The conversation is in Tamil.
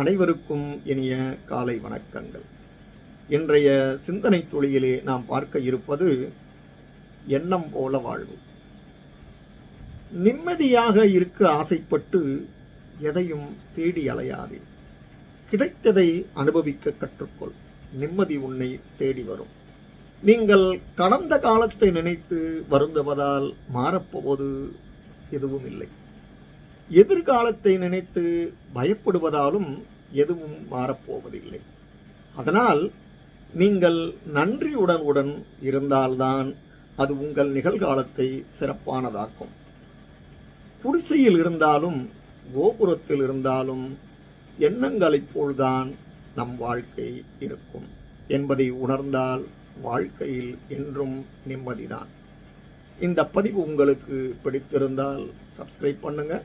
அனைவருக்கும் இனிய காலை வணக்கங்கள். இன்றைய சிந்தனை துளியிலே நாம் பார்க்க இருப்பது எண்ணம் போல வாழ்வு. நிம்மதியாக இருக்க ஆசைப்பட்டு எதையும் தேடி அலையாதே. கிடைத்ததை அனுபவிக்க கற்றுக்கொள். நிம்மதி உன்னை தேடி வரும். நீங்கள் கடந்த காலத்தை நினைத்து வருந்துவதால் மாறப்போவது எதுவும் இல்லை எதிர்காலத்தை நினைத்து பயப்படுவதாலும் எதுவும் மாறப்போவதில்லை. அதனால் நீங்கள் நன்றியுடன் உடன் இருந்தால்தான் அது உங்கள் நிகழ்காலத்தை சிறப்பானதாக்கும். குடிசையில் இருந்தாலும் கோபுரத்தில் இருந்தாலும் எண்ணங்களைப் போல்தான் நம் வாழ்க்கை இருக்கும் என்பதை உணர்ந்தால் வாழ்க்கையில் என்றும் நிம்மதிதான். இந்த பதிவு உங்களுக்கு பிடித்திருந்தால் சப்ஸ்கிரைப் பண்ணுங்கள்